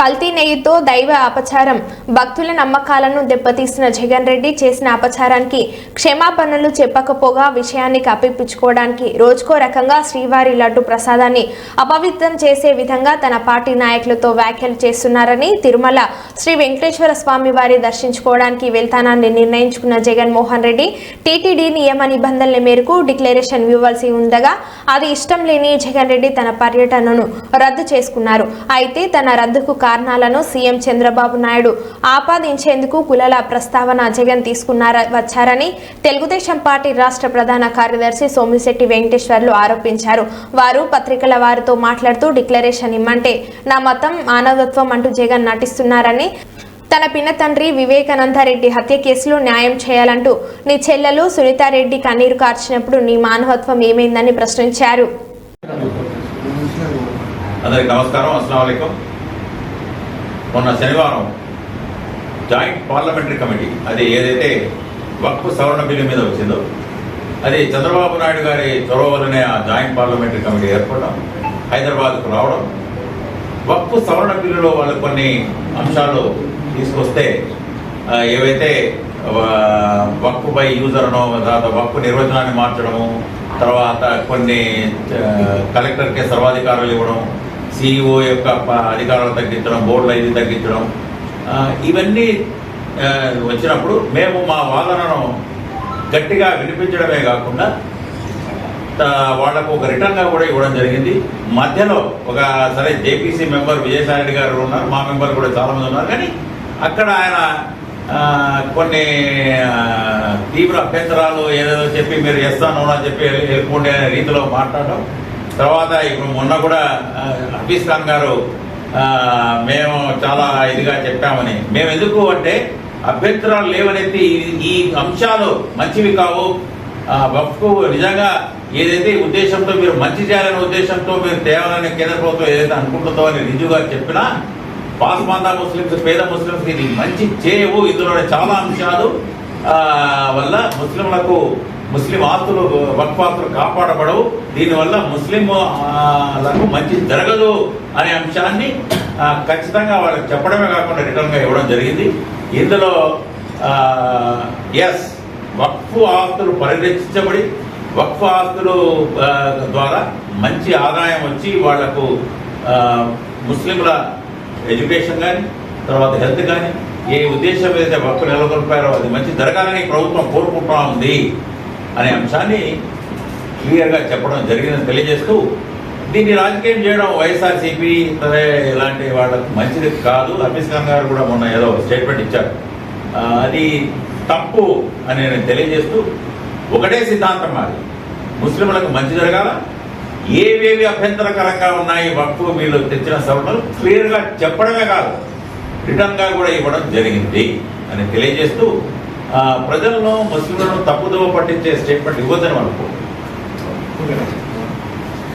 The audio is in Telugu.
కల్తీ నెయ్యితో దైవ అపచారం. భక్తుల నమ్మకాలను దెబ్బతీసిన జగన్ రెడ్డి చేసిన అపచారానికి క్షమాపణలు చెప్పకపోగా విషయాన్ని కప్పిపుచ్చుకోవడానికి రోజుకో రకంగా శ్రీవారి లడ్డు ప్రసాదాన్ని అపవిత్రం చేసే విధంగా తన పార్టీ నాయకులతో వ్యాఖ్యలు చేస్తున్నారని తిరుమల శ్రీ వెంకటేశ్వర స్వామి వారి దర్శించుకోవడానికి వెళ్తానని నిర్ణయించుకున్న జగన్మోహన్ రెడ్డి టీటీడీ నియమ నిబంధనల మేరకు డిక్లరేషన్ ఇవ్వాల్సి ఉండగా అది ఇష్టం లేని జగన్ రెడ్డి తన పర్యటనను రద్దు చేసుకున్నారు. అయితే తన రద్దుకు కారణాలను సీఎం చంద్రబాబు నాయుడు ఆపాదించేందుకు కులాల ప్రస్తావన జగన్ తీసుకున్నారా వచ్చారని తెలుగుదేశం పార్టీ రాష్ట్ర ప్రధాన కార్యదర్శి సోమిశెట్టి వెంకటేశ్వర్లు ఆరోపించారు. వారు పత్రికల వారితో మాట్లాడుతూ డిక్లరేషన్ ఇమ్మంటే నా మతం మానవత్వం అంటూ జగన్ నటిస్తున్నారని తన పిన్న తండ్రి వివేకానందరెడ్డి హత్య కేసులో న్యాయం చేయాలంటూ నీ చెల్లెలు సునీతారెడ్డి కన్నీరు కార్చినప్పుడు నీ మానవత్వం ఏమైందని ప్రశ్నించారు. అందరికి నమస్కారం. అస్సలం మొన్న శనివారం జాయింట్ పార్లమెంటరీ కమిటీ అది ఏదైతే వక్ఫ్ సవరణ బిల్లు మీద వచ్చిందో అది చంద్రబాబు నాయుడు గారి చొరవ వల్లనే ఆ జాయింట్ పార్లమెంటరీ కమిటీ ఏర్పడడం హైదరాబాద్కు రావడం వక్ఫ్ సవరణ బిల్లులో వాళ్ళు కొన్ని అంశాలు తీసుకొస్తే ఏవైతే వక్ఫ్ బై యూజర్ అనో తర్వాత వక్ఫ్ నిర్వచనాన్ని మార్చడము తర్వాత కొన్ని కలెక్టర్కే సర్వాధికారాలు ఇవ్వడం సిఇఓ యొక్క ప- అధికారాలు తగ్గించడం బోర్డులు ఇది తగ్గించడం ఇవన్నీ వచ్చినప్పుడు మేము మా వాదనను గట్టిగా వినిపించడమే కాకుండా వాళ్ళకు ఒక రిటర్న్గా కూడా ఇవ్వడం జరిగింది. మధ్యలో ఒక సరే జేపీసీ మెంబర్ విజయసాయి గారు ఉన్నారు మా మెంబర్ కూడా చాలామంది ఉన్నారు. కానీ అక్కడ ఆయన కొన్ని తీవ్ర అభ్యంతరాలు ఏదేదో చెప్పి మీరు చేస్తాను అని చెప్పి వెళ్ళి- వెళ్ళిపోండి అనే రీతిలో మాట్లాడడం. తర్వాత ఇప్పుడు మొన్న కూడా ఆ, హఫీజ్ ఖాన్ గారు మేము చాలా ఇదిగా చెప్పామని. మేము ఎందుకు అంటే అభ్యంతరాలు లేవనైతే ఈ- అంశాలు మంచివి కావు. ఆ, నిజంగా ఏదైతే ఉద్దేశంతో మీరు మంచి చేయాలనే ఉద్దేశంతో మీరు తేవాలని కేంద్ర ప్రభుత్వం ఏదైతే అనుకుంటుందో అని రిజుగా చెప్పినా పాస్మాందా ముస్లింస్ పేద ముస్లింస్ ఇది మంచి చేయవు. ఇందులో చాలా అంశాలు వల్ల ముస్లింలకు ముస్లిం ఆస్తులు వక్ఫ్ కాపాడబడవు. దీనివల్ల ముస్లింలకు మంచి జరగదు అనే అంశాన్ని ఖచ్చితంగా వాళ్ళకి చెప్పడమే కాకుండా రిటర్న్గా ఇవ్వడం జరిగింది. ఇందులో ఎస్ వక్ఫ్ ఆస్తులు పరిరక్షించబడి వక్ఫ్ ఆస్తులు ద్వారా మంచి ఆదాయం వచ్చి వాళ్ళకు ముస్లింల ఎడ్యుకేషన్ కానీ తర్వాత హెల్త్ కానీ ఏ ఉద్దేశం ఏదైతే వక్ఫ్ నెలకొల్పారో అది మంచి జరగాలని ప్రభుత్వం కోరుకుంటా ఉంది. అనే అంశాన్ని క్లియర్గా చెప్పడం జరిగిందని తెలియజేస్తూ దీన్ని రాజకీయం చేయడం వైఎస్ఆర్సీపీ ఇలాంటి వాళ్ళకు మంచిది కాదు. హఫీజ్ ఖాన్ గారు కూడా మొన్న ఏదో స్టేట్మెంట్ ఇచ్చారు. అది తప్పు అని నేను తెలియజేస్తూ ఒకటే సిద్ధాంతం మాది ముస్లింలకు మంచి జరగాల. ఏవేవి అభ్యంతరకరంగా ఉన్నాయి వక్ఫ్ వీళ్ళు తెచ్చిన సవరణలు క్లియర్గా చెప్పడమే కాదు. రిటర్న్గా కూడా ఇవ్వడం జరిగింది అని తెలియజేస్తూ ప్రజలను ముస్లింలను తప్పుదోవ పట్టించే స్టేట్మెంట్ ఇవ్వద్దని అనుకో